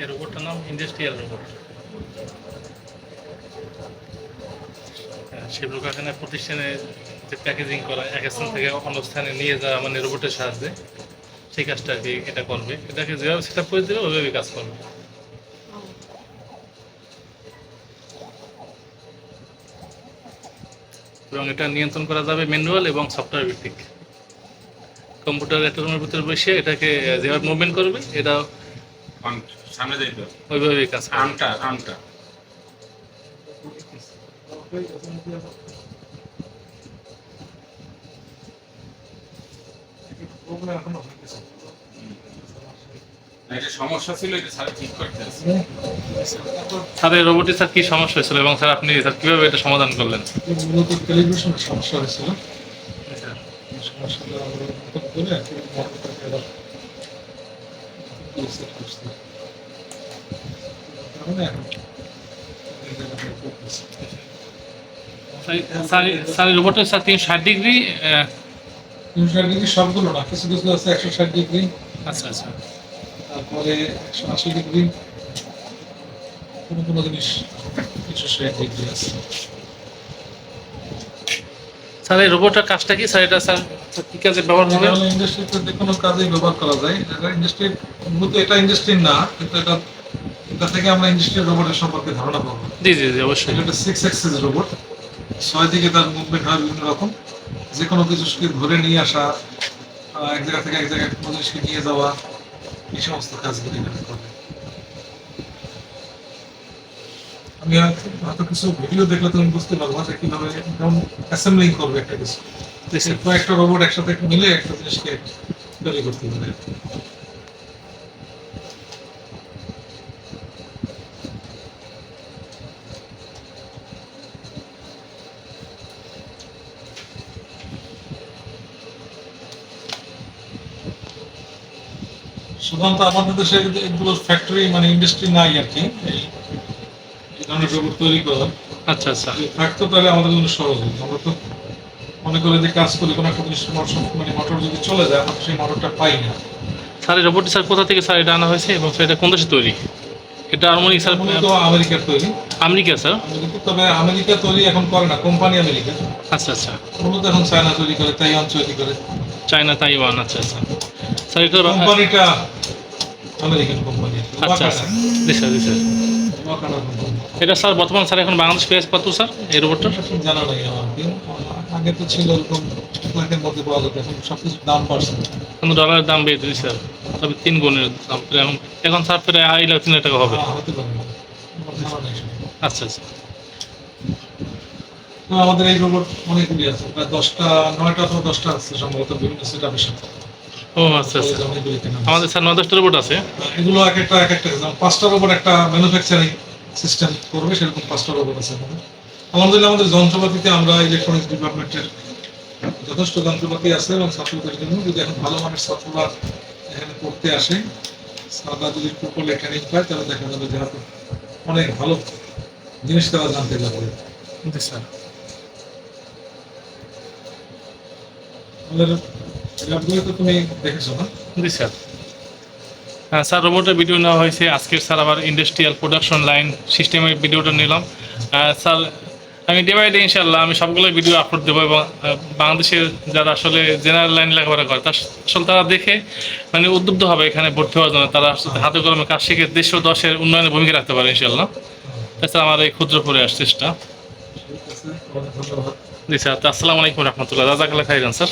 এই রোবটটার নাম industrial robot সেগুলো কারখানা প্রতিষ্ঠানে যে প্যাকেজিং করা, এক স্থান থেকে অন্য স্থানে নিয়ে যাওয়া মানে রোবটের সাহায্যে সেই কাজটা আর কি এটা করবে। এটাকে যেভাবে সেট আপ করে দেবে ওইভাবে কাজ করবে। এবং এটা নিয়ন্ত্রণ করা যাবে ম্যানুয়াল এবং সফটওয়্যার ভিত্তিক। কম্পিউটার একটা রুমের ভিতরে বসে এটাকে যেভাবে মুভমেন্ট করবে, এটা সামনে যাইতো ওইভাবেই কাজ আমটা আমটা একটা সমস্যা ছিল এটা স্যার ঠিক করতে আছে। স্যার রোবটে স্যার কি সমস্যা হয়েছিল এবং স্যার আপনি স্যার কীভাবে এটা সমাধান করলেন? মূলত ক্যালিব্রেশনের সমস্যা হয়েছিল। সমস্যাটা আমরা করে আর কি মডেলটাকে আবার reset করছি। তার কারণে এখন এই জায়গাটা করতেছি। স্যার স্যার এই রোবটের স্যার তিনশো ষাট ডিগ্রি তিনশো ষাট ডিগ্রি সবগুলো না কিছু কিছু আছে একশো ষাট ডিগ্রি আচ্ছা আচ্ছা। তারপরে একশো আশি ডিগ্রি কোনো কোনো জিনিস তিনশো ষাট ডিগ্রি আছে। স্যার এই রোবটের কাজটা কি? স্যার এটা স্যার কি কাজে ব্যবহার হবে ইন্ডাস্ট্রিতে যে কোনো কাজেই ব্যবহার করা যায়। এটা ইন্ডাস্ট্রি মূলত এটা ইন্ডাস্ট্রি না কিন্তু এটা এটা থেকে আমরা ইন্ডাস্ট্রিয়াল রোবটের সম্পর্কে ধারণা পাবো। জি জি জি অবশ্যই। এটা সিক্স অ্যাক্সিস রোবট ছয় দিকে তার মুভমেন্ট হয় বিভিন্ন রকম। যে কোনো কিছুকে ধরে নিয়ে আসা এক জায়গা থেকে এক জায়গায় কোনো জিনিসকে নিয়ে যাওয়া এই সমস্ত কাজগুলি এখানে করে আমি হয়তো- কিছু ভিডিও দেখলে বুঝতে পারব যে কীভাবে যেমন অ্যাসেম্বলিং করবে একটা কিছু। কয়েকটা রোবট একসাথে মিলে একটা জিনিসকে তৈরি করতে পারে। সাধারণত আমাদের দেশে এগুলো ফ্যাক্টরি মানে ইন্ডাস্ট্রি নাই আর কি। এই তৈরি আচ্ছা আচ্ছা। থাকতো তাহলে আমাদের জন্য সহজ হতো। আমরা তো মনে করে যে কাজ করি কোনো একটা জিনিস মোটর- মানে মোটর যদি চলে যায় আমরা সেই মোটরটা পাই না। স্যার রোবটটি স্যার কোথা থেকে স্যার এটা আনা হয়েছে এবং এটা কোন দেশে তৈরি? এটা স্যার মূলত আমেরিকার তৈরি। America sir. তবে আমেরিকা তৈরি এখন করে না কোম্পানি আমেরিকা। আচ্ছা আচ্ছা। মূলত এখন চায়না তৈরি করে তাইওয়ান তৈরি করে। চায়না তাইওয়ান আচ্ছা আচ্ছা। স্যার এটা কোম্পানিটা আমেরিকান কোম্পানি। আচ্ছা আচ্ছা। জি স্যার জি স্যার। এটা স্যার বর্তমান স্যার এখন বাংলাদেশ পেঁয়াজ কত স্যার এই রোবটটার? জানা নাই আগে তো ছিল এরকম মধ্যে পাওয়া যেত এখন সব দাম বাড়ছে। কিন্তু ডলারের দাম বেড়ে দিয়েছে স্যার তবে তিন গুণের দাম এখন এখন স্যার প্রায় আড়াই লাখ তিন লাখ টাকা হবে। হ্যাঁ। আচ্ছা আচ্ছা। তো আমাদের এই রোবট অনেকগুলি আছে প্রায় দশটা নয়টা অথবা দশটা আছে সম্ভবত বিভিন্ন সেট আপের সাথে। ও আচ্ছা আচ্ছা। আমাদের স্যার নয় দশটা রোবট আছে। এগুলো এক একটা এক একটা। পাঁচটা রোবট একটা ম্যানুফ্যাকচারিং সিস্টেম করবে সেরকম পাঁচটা রোবট আছে আমাদের। আলহামদুলিল্লাহ আমাদের যন্ত্রপাতিতে আমরা ইলেকট্রনিক্স ডিপার্টমেন্টের যথেষ্ট যন্ত্রপাতি আছে এবং ছাত্রদের জন্য। যদি এখন ভালো মানের ছাত্ররা এখানে পড়তে আসে তারা যদি প্রকল্পে ট্রেনিং পায় তাহলে দেখা যাবে যে অনেক ভালো জিনিস তারা জানতে পারবে। স্যার। আমাদের তুমি দেখেছ না? জি স্যার। হ্যাঁ স্যার রোবটের ভিডিও নেওয়া হয়েছে। আজকের স্যার আবার ইন্ডাস্ট্রিয়াল প্রোডাকশন লাইন সিস্টেমের ভিডিওটা নিলাম। স্যার আমি ডে বাই ডে ইনশাল্লাহ আমি সবগুলো ভিডিও আপলোড দেবো এবং বাংলাদেশের যারা আসলে জেনারেল লাইন লেখাপড়া করে তার আসলে তারা দেখে মানে উদ্বুদ্ধ হবে এখানে ভর্তি হওয়ার জন্য। তারা আসলে হাতে কলমে কাজ শিখে দেশ ও দশের উন্নয়নে ভূমিকা রাখতে পারে ইনশাল্লাহ তাছাড়া আমার এই ক্ষুদ্র চেষ্টা। আছে অনেক ধন্যবাদ। জি স্যার আসসালামু আলাইকুম রহমতুল্লাহ। রাজাকাল্লাহ খাইরান স্যার।